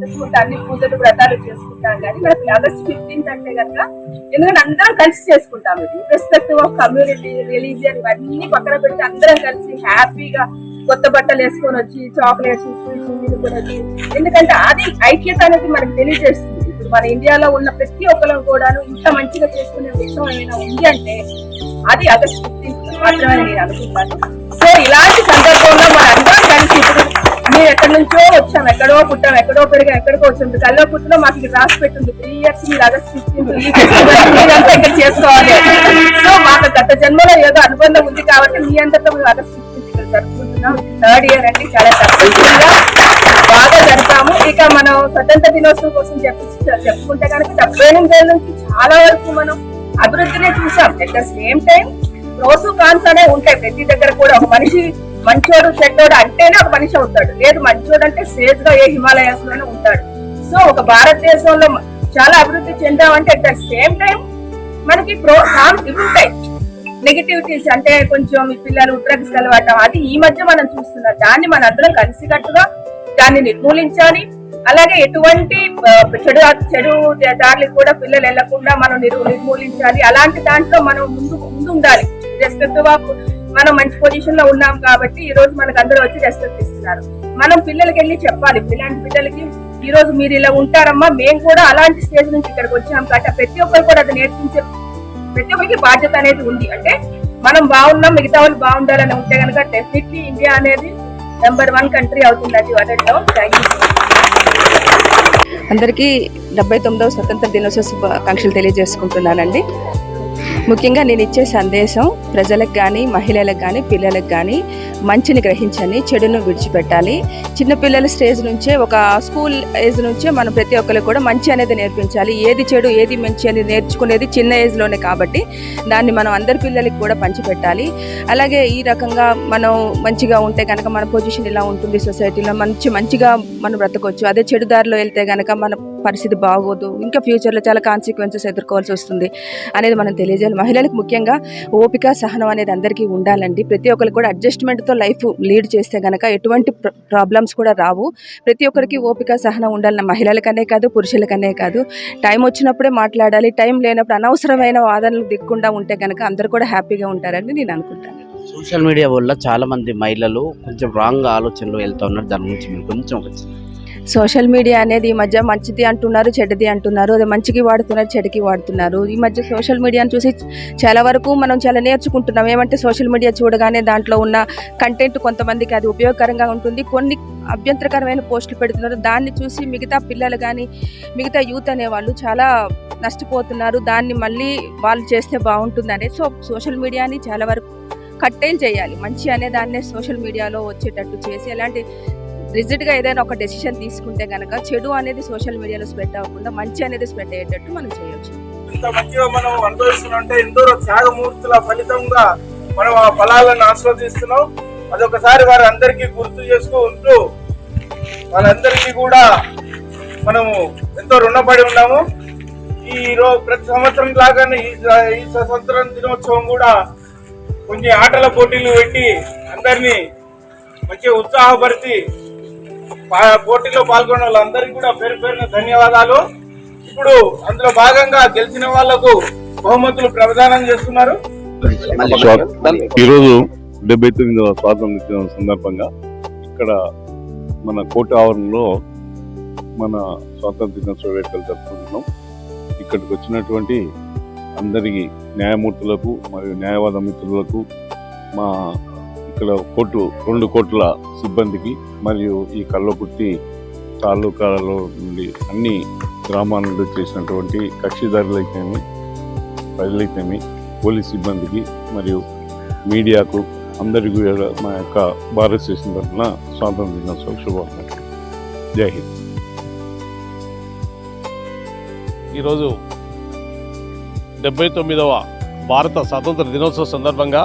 చేసుకుంటా అన్ని పూజలు వ్రతాలు చేసుకుంటాం కానీ మనకి ఆగస్ట్ ఫిఫ్టీన్త్ అంటే కనుక ఎందుకంటే అందరం కలిసి చేసుకుంటాం ఇది. రెస్పెక్టివ్ ఆఫ్ కమ్యూనిటీ రిలీజియన్ ఇవన్నీ పక్కన పెట్టి అందరం కలిసి హ్యాపీగా కొత్త బట్టలు వేసుకొని వచ్చి చాక్లెట్స్ కూడా వచ్చి ఎందుకంటే అది ఐక్యత అనేది మనకు తెలియజేస్తుంది. ఇప్పుడు మన ఇండియాలో ఉన్న ప్రతి ఒక్కరు కూడాను ఇంత మంచిగా చేసుకునే విషయం ఏమైనా ఉంది అంటే అది ఆగస్ట్ ఫిఫ్టీన్త్ మాత్రమే నేను అనుకుంటాను. సో ఇలాంటి సందర్భంలో మనందరం కలిసి ఇప్పుడు మేము ఎక్కడి నుంచో వచ్చాం ఎక్కడో పుట్టాం ఎక్కడో పెరిగాం ఎక్కడికో వచ్చాం కల్లో పుట్టిన మాకు ఇక్కడ రాసి పెట్టింది. త్రీ ఇయర్స్ మీరు ఆగస్ట్ ఫిఫ్టీన్త్ ఈ ఫెస్టివల్ మీరంతా ఇక్కడ చేసుకోవాలి. సో మాకు గత జన్మలో ఏదో అనుబంధం ఉంది కాబట్టి మీ అంతటా మేము ఆగస్ట్ ఫిఫ్టీన్త్ ఇక్కడ జరుపుకుంటున్నాం. థర్డ్ ఇయర్ అంటే చాలా సక్సెస్ఫుల్ బాగా జరిపాము ఇక మనం స్వతంత్ర దినోత్సవం కోసం చెప్పి చెప్పుకుంటే కనుక డెబ్బై ఎనిమిది నుంచి చాలా వరకు మనం అభివృద్ధినే చూసాం. At the same time pros cons అనే ఉంటాయి. ప్రతి దగ్గర కూడా ఒక మనిషి మంచోడు చెడ్డోడు అంటేనే ఒక మనిషి అవుతాడు. లేదు మంచోడు అంటే సేజ్గా ఏ హిమాలయాస్లోనే ఉంటాడు. సో ఒక భారతదేశంలో చాలా అభివృద్ధి చెందామంటే అట్ ద సేమ్ టైం మనకి ప్రో కాన్స్ ఉంటాయి నెగిటివిటీస్ అంటే కొంచెం ఈ పిల్లలు డ్రగ్స్ కలవటం అది ఈ మధ్య మనం చూస్తున్నాం దాన్ని మన అందరం కలిసికట్టుగా దాన్ని నిర్మూలించాలి. అలాగే ఎటువంటి చెడు చెడు దారులకు కూడా పిల్లలు వెళ్ళకుండా మనం నిర్మూలించాలి. అలాంటి దాంట్లో మనం ముందు ముందు ఉండాలి రెస్పెక్ట్ మనం మంచి పొజిషన్లో ఉన్నాం కాబట్టి ఈ రోజు మనకు అందరూ వచ్చి రెస్పెక్ట్ ఇస్తున్నారు. మనం పిల్లలకి వెళ్ళి చెప్పాలి ఇలాంటి పిల్లలకి ఈ రోజు మీరు ఇలా ఉంటారమ్మా మేము కూడా అలాంటి స్టేజ్ నుంచి ఇక్కడికి వచ్చాం కాబట్టి ప్రతి ఒక్కరు కూడా అది నేర్పించే ప్రతి ఒక్కరికి బాధ్యత అనేది ఉంది. అంటే మనం బాగున్నాం మిగతా వాళ్ళు బాగుండాలని ఉంటే కనుక డెఫినెట్లీ ఇండియా అనేది నెంబర్ వన్ కంట్రీ అవుతుంది అది వదలడం థ్యాంక్ అందరికీ డెబ్బై తొమ్మిదవ స్వతంత్ర దినోత్సవ శుభాకాంక్షలు తెలియజేసుకుంటున్నానండి. ముఖ్యంగా నేను ఇచ్చే సందేశం ప్రజలకు కానీ మహిళలకు కానీ పిల్లలకు కానీ మంచిని గ్రహించని చెడును విడిచిపెట్టాలి. చిన్నపిల్లల స్టేజ్ నుంచే ఒక స్కూల్ ఏజ్ నుంచే మనం ప్రతి ఒక్కరికి కూడా మంచి అనేది నేర్పించాలి. ఏది చెడు ఏది మంచి అనేది నేర్చుకునేది చిన్న ఏజ్లోనే కాబట్టి దాన్ని మనం అందరి పిల్లలకి కూడా పంచిపెట్టాలి. అలాగే ఈ రకంగా మనం మంచిగా ఉంటే కనుక మన పొజిషన్ ఇలా ఉంటుంది సొసైటీలో మంచి మంచిగా మనం బ్రతకొచ్చు. అదే చెడు దారిలో వెళ్తే కనుక మన పరిస్థితి బాగోదు. ఇంకా ఫ్యూచర్లో చాలా కాన్సిక్వెన్సెస్ ఎదుర్కోవాల్సి వస్తుంది అనేది మనం తెలియజేయాలి. మహిళలకు ముఖ్యంగా ఓపిక సహనం అనేది అందరికీ ఉండాలండి. ప్రతి ఒక్కరికి కూడా అడ్జస్ట్మెంట్తో లైఫ్ లీడ్ చేస్తే కనుక ఎటువంటి ప్రాబ్లమ్స్ కూడా రావు. ప్రతి ఒక్కరికి ఓపిక సహనం ఉండాలి మహిళలకనే కాదు పురుషులకనే కాదు. టైం వచ్చినప్పుడే మాట్లాడాలి. టైం లేనప్పుడు అనవసరమైన వాదనలు దిక్కుండా ఉంటే కనుక అందరూ కూడా హ్యాపీగా ఉంటారని నేను అనుకుంటాను. సోషల్ మీడియా వల్ల చాలా మంది మహిళలు కొంచెం రాంగ్ ఆలోచనలు వెళ్తూ ఉన్నారు. దాని గురించి మీరు కొంచెం సోషల్ మీడియా అనేది ఈ మధ్య మంచిది అంటున్నారు చెడ్డది అంటున్నారు. అది మంచికి వాడుతున్నారు చెడుకి వాడుతున్నారు. ఈ మధ్య సోషల్ మీడియాను చూసి చాలా వరకు మనం చాలా నేర్చుకుంటున్నాం. ఏమంటే సోషల్ మీడియా చూడగానే దాంట్లో ఉన్న కంటెంట్ కొంతమందికి అది ఉపయోగకరంగా ఉంటుంది. కొన్ని అభ్యంతరకరమైన పోస్టులు పెడుతున్నారు. దాన్ని చూసి మిగతా పిల్లలు కానీ మిగతా యూత్ అనేవాళ్ళు చాలా నష్టపోతున్నారు. దాన్ని మళ్ళీ వాళ్ళు చేస్తే బాగుంటుందనే సో సోషల్ మీడియాని చాలా వరకు కట్టేలు చేయాలి. మంచి అనే దాన్నే సోషల్ మీడియాలో వచ్చేటట్టు చేసి ఎలాంటి రిజిడ్గా ఏదైనా ఒక డెసిషన్ తీసుకుంటే కనుక చెడు అనేది సోషల్ మీడియాలో స్ప్రెడ్ అవ్వకుండా మంచి అనేది స్ప్రెడ్ అయ్యేటట్టు మనం చేయొచ్చు. ఇంత మంచిగా మనం అనుభవిస్తున్నట్టే ఎందరో త్యాగమూర్తుల ఫలితంగా మనం ఆ ఫలాలను ఆస్వాదిస్తున్నాం. అదొకసారి వారి అందరికీ గుర్తు చేసుకుంటూ ఉంటూ వాళ్ళందరికీ కూడా మనము ఎంతో రుణపడి ఉన్నాము. ఈ రోజు ప్రతి సంవత్సరం లాగానే ఈ ఈ స్వతంత్ర దినోత్సవం కూడా కొన్ని ఆటల పోటీలు పెట్టి అందరినీ మంచిగా ఉత్సాహపరిచి పోటీలో పాల్గొన్న వాళ్ళందరికీ కూడా పేరు పేరున ధన్యవాదాలు. ఇప్పుడు అందులో భాగంగా గెలిచిన వాళ్ళకు బహుమతులు ప్రదానం చేస్తున్నారు. ఈరోజు డెబ్బై తొమ్మిదవ స్వాతంత్ర సందర్భంగా ఇక్కడ మన కోట ఆవరణలో మన స్వాతంత్ర దినోత్సవ వేడుకలు జరుపుకుంటున్నాం. ఇక్కడికి వచ్చినటువంటి అందరికీ న్యాయమూర్తులకు మరియు న్యాయవాద మిత్రులకు మా ఇక్కడ కోటు రెండు కోట్ల సిబ్బందికి మరియు ఈ కల్లకుర్తి తాలూకాలలో నుండి అన్ని గ్రామాల నుండి చేసినటువంటి కక్షిదారులైతేమి ప్రజలైతేమి పోలీస్ సిబ్బందికి మరియు మీడియాకు అందరికీ మా యొక్క భారతదేశం తరఫున స్వాతంత్ర దినోత్సవ శుభాకాంక్షలు. జై హింద్. ఈరోజు డెబ్బై తొమ్మిదవ భారత స్వాతంత్ర దినోత్సవ సందర్భంగా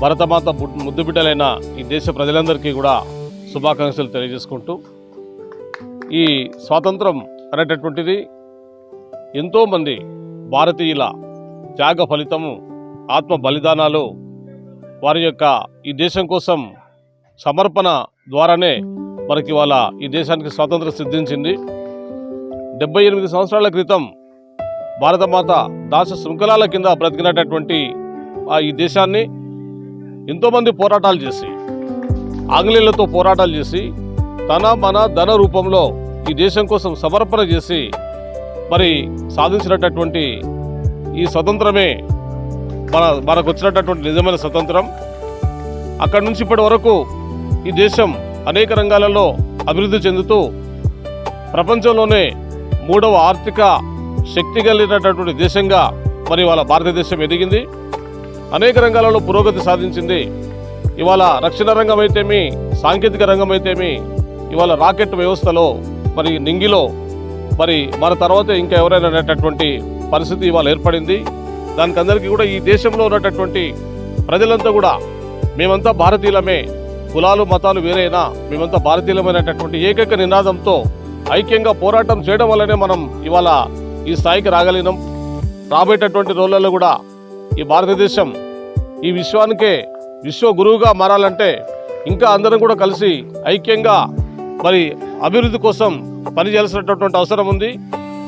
భరతమాత ముద్దు బిడ్డలైన ఈ దేశ ప్రజలందరికీ కూడా శుభాకాంక్షలు తెలియజేసుకుంటూ ఈ స్వాతంత్రం అనేటటువంటిది ఎంతోమంది భారతీయుల త్యాగ ఫలితము ఆత్మ బలిదానాలు వారి యొక్క ఈ దేశం కోసం సమర్పణ ద్వారానే మనకి వాళ్ళ ఈ దేశానికి స్వాతంత్రం సిద్ధించింది. డెబ్బై ఎనిమిది సంవత్సరాల క్రితం భారతమాత దాస శృంఖలాల కింద బ్రతికినటువంటి ఆ ఈ దేశాన్ని ఎంతోమంది పోరాటాలు చేసి ఆంగ్లేయులతో పోరాటాలు చేసి తన మన ధన రూపంలో ఈ దేశం కోసం సమర్పణ చేసి మరి సాధించినటువంటి ఈ స్వతంత్రమే మన మనకు వచ్చినటువంటి నిజమైన స్వతంత్రం. అక్కడి నుంచి ఇప్పటి వరకు ఈ దేశం అనేక రంగాలలో అభివృద్ధి చెందుతూ ప్రపంచంలోనే మూడవ ఆర్థిక శక్తి కలిగినటువంటి దేశంగా మరి వాళ్ళ భారతదేశం ఎదిగింది. అనేక రంగాలలో పురోగతి సాధించింది. ఇవాళ రక్షణ రంగం అయితేమి సాంకేతిక రంగం అయితేమి ఇవాళ రాకెట్ వ్యవస్థలో మరి నింగిలో మరి మన తర్వాత ఇంకా ఎవరైనా అనేటటువంటి పరిస్థితి ఇవాళ ఏర్పడింది. దానికి అందరికీ కూడా ఈ దేశంలో ఉన్నటువంటి ప్రజలంతా కూడా మేమంతా భారతీయులమే కులాలు మతాలు వేరైనా మేమంతా భారతీయులమైనటువంటి ఏకైక నినాదంతో ఐక్యంగా పోరాటం చేయడం వల్లనే మనం ఇవాళ ఈ స్థాయికి రాగలిగినాం. రాబోయేటటువంటి రోజులలో కూడా ఈ భారతదేశం ఈ విశ్వానికే విశ్వ గురువుగా మారాలంటే ఇంకా అందరం కూడా కలిసి ఐక్యంగా మరి అభివృద్ధి కోసం పనిచేయాల్సినటువంటి అవసరం ఉంది.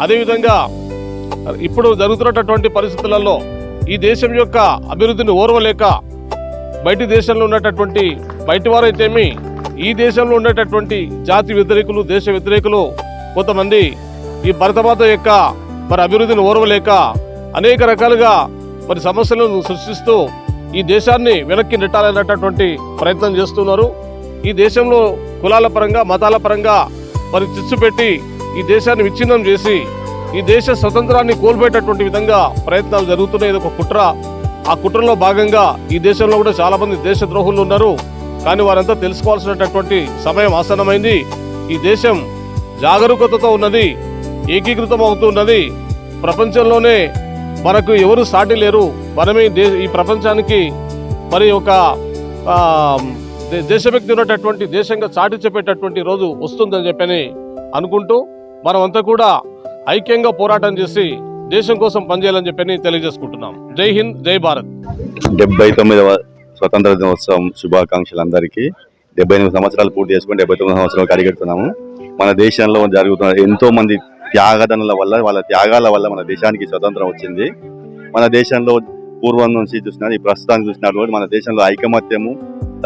అదేవిధంగా ఇప్పుడు జరుగుతున్నటువంటి పరిస్థితులలో ఈ దేశం యొక్క అభివృద్ధిని ఓర్వలేక బయటి దేశంలో ఉన్నటువంటి బయటి వారైతేమి ఈ దేశంలో ఉండేటటువంటి జాతి వ్యతిరేకులు దేశ వ్యతిరేకులు కొంతమంది ఈ భరతమాత యొక్క మరి అభివృద్ధిని ఓర్వలేక అనేక రకాలుగా మరి సమస్యలను సృష్టిస్తూ ఈ దేశాన్ని వెనక్కి నెట్టాలనేటటువంటి ప్రయత్నం చేస్తున్నారు. ఈ దేశంలో కులాల పరంగా మతాల పరంగా మరి చిచ్చు పెట్టి ఈ దేశాన్ని విచ్ఛిన్నం చేసి ఈ దేశ స్వతంత్రాన్ని కోల్పోయేటటువంటి విధంగా ప్రయత్నాలు జరుగుతున్నాయి. ఇది ఒక కుట్ర. ఆ కుట్రలో భాగంగా ఈ దేశంలో కూడా చాలామంది దేశద్రోహులు దేశ ద్రోహులు ఉన్నారు. కానీ వారంతా తెలుసుకోవాల్సినటువంటి సమయం ఆసన్నమైంది. ఈ దేశం జాగరూకతతో ఉన్నది ఏకీకృతం అవుతున్నది ప్రపంచంలోనే మనకు ఎవరు సాటి లేరు. మనమే దేశ దే- ఈ ప్రపంచానికి మరి ఒక దేశభక్తి ఉన్నటువంటి దేశంగా చాటి చెప్పేటటువంటి రోజు వస్తుందని చెప్పని అనుకుంటూ మనమంతా కూడా ఐక్యంగా పోరాటం చేసి దేశం కోసం పనిచేయాలని చెప్పని తెలియజేసుకుంటున్నాం. జై హింద్ జై భారత్. డెబ్బై తొమ్మిదవ స్వతంత్ర దినోత్సవం శుభాకాంక్షలు అందరికీ డెబ్బై ఎనిమిది సంవత్సరాలు పూర్తి చేసుకుని డెబ్బై తొమ్మిది సంవత్సరాలు అడిగెడుతున్నాము మన దేశంలో జరుగుతున్న ఎంతో మంది త్యాగదనుల వల్ల వాళ్ళ త్యాగాల వల్ల మన దేశానికి స్వతంత్రం వచ్చింది. మన దేశంలో పూర్వం నుంచి చూసినా ఈ ప్రస్తుతానికి చూసినటువంటి మన దేశంలో ఐకమత్యము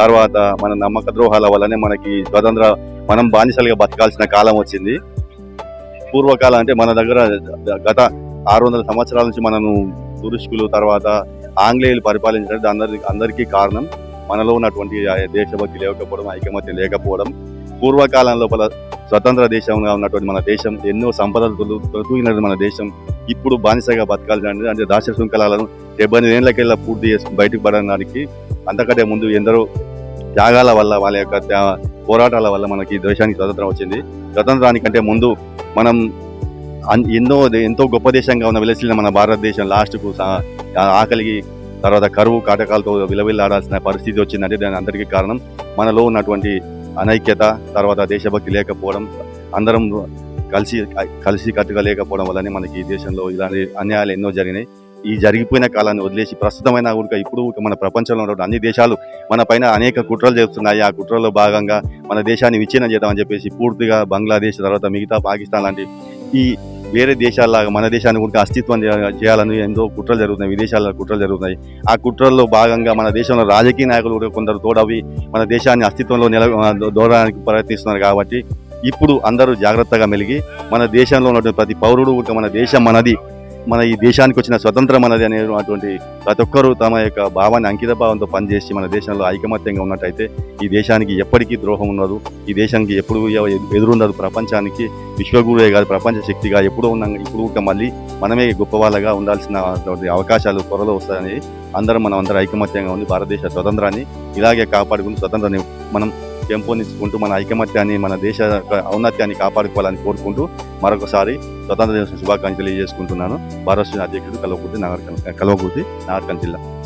తర్వాత మన నమ్మక ద్రోహాల వల్లనే మనకి స్వతంత్ర మనం బానిసలుగా బతకాల్సిన కాలం వచ్చింది. పూర్వకాలం అంటే మన దగ్గర గత ఆరు వందల సంవత్సరాల నుంచి మనను తురుష్కులు తర్వాత ఆంగ్లేయులు పరిపాలించడానికి అందరి అందరికీ కారణం మనలో ఉన్నటువంటి దేశభక్తి లేకపోవడం ఐకమత్యం లేకపోవడం. పూర్వకాలం లోపల స్వతంత్ర దేశంగా ఉన్నటువంటి మన దేశం ఎన్నో సంపదలు తొలు- మన దేశం ఇప్పుడు బానిసగా బతకాలి అంటే అంటే దాశ శృంఖలాలను డెబ్బై ఏళ్ళకెళ్ళ పూర్తి చేసుకుని బయటకు పడడానికి అంతకంటే ముందు ఎందరో త్యాగాల వల్ల వాళ్ళ యొక్క పోరాటాల వల్ల మనకి దేశానికి స్వతంత్రం వచ్చింది. స్వతంత్రానికంటే ముందు మనం ఎన్నో ఎంతో గొప్ప దేశంగా ఉన్న విలసిల్లిన మన భారతదేశం లాస్ట్కు ఆకలికి తర్వాత కరువు కాటకాలతో విలవిల్లాడాల్సిన పరిస్థితి వచ్చిందంటే దాని అందరికీ కారణం మనలో ఉన్నటువంటి అనైక్యత తర్వాత దేశభక్తి లేకపోవడం అందరం కలిసి కలిసి కట్టుగా లేకపోవడం వల్లనే మనకి ఈ దేశంలో ఇలాంటి అన్యాయాలు ఎన్నో జరిగినాయి. ఈ జరిగిపోయిన కాలాన్ని వదిలేసి ప్రస్తుతమైన ఊరిక ఇప్పుడు మన ప్రపంచంలో ఉన్న అన్ని దేశాలు మన పైన అనేక కుట్రలు చేస్తున్నాయి. ఆ కుట్రలో భాగంగా మన దేశాన్ని విచ్ఛిన్నం చేద్దామని చెప్పేసి పూర్తిగా బంగ్లాదేశ్ తర్వాత మిగతా పాకిస్తాన్ లాంటి ఈ వేరే దేశాల్లాగా మన దేశాన్ని కూడా అస్తిత్వం చేయాలని ఎంతో కుట్రలు జరుగుతున్నాయి విదేశాల్లో కుట్రలు జరుగుతున్నాయి. ఆ కుట్రల్లో భాగంగా మన దేశంలో రాజకీయ నాయకులు కూడా కొందరు తోడవి మన దేశాన్ని అస్తిత్వంలో నిల దూరడానికి ప్రయత్నిస్తున్నారు కాబట్టి ఇప్పుడు అందరూ జాగ్రత్తగా మెలిగి మన దేశంలో ఉన్నటువంటి ప్రతి పౌరుడు కూడా మన దేశం మనది మన ఈ దేశానికి వచ్చిన స్వతంత్రం అనేది అనేటువంటి ప్రతి ఒక్కరూ తమ యొక్క భావాన్ని అంకిత భావంతో పనిచేసి మన దేశంలో ఐకమత్యంగా ఉన్నట్టయితే ఈ దేశానికి ఎప్పటికీ ద్రోహం ఉండదు. ఈ దేశానికి ఎప్పుడు ఎదురుండదు ప్రపంచానికి. విశ్వగురువే కాదు ప్రపంచ శక్తిగా ఎప్పుడూ ఉన్న ఇప్పుడు మళ్ళీ మనమే గొప్ప వాళ్ళగా ఉండాల్సిన అటువంటి అవకాశాలు త్వరలో వస్తాయని అందరం మనం అందరం ఐకమత్యంగా ఉంది భారతదేశ స్వతంత్రాన్ని ఇలాగే కాపాడుకుని స్వతంత్రాన్ని మనం పెంపొందించుకుంటూ మన ఐకమత్యాన్ని మన దేశ ఔన్నత్యాన్ని కాపాడుకోవాలని కోరుకుంటూ మరొకసారి స్వతంత్ర దినోత్సవ శుభాకాంక్షలు తెలియజేసుకుంటున్నాను. భారత అధ్యక్షుడు కల్వకుర్తి నాగర్ కల్వకుర్తి నాగర్కన్ జిల్లా.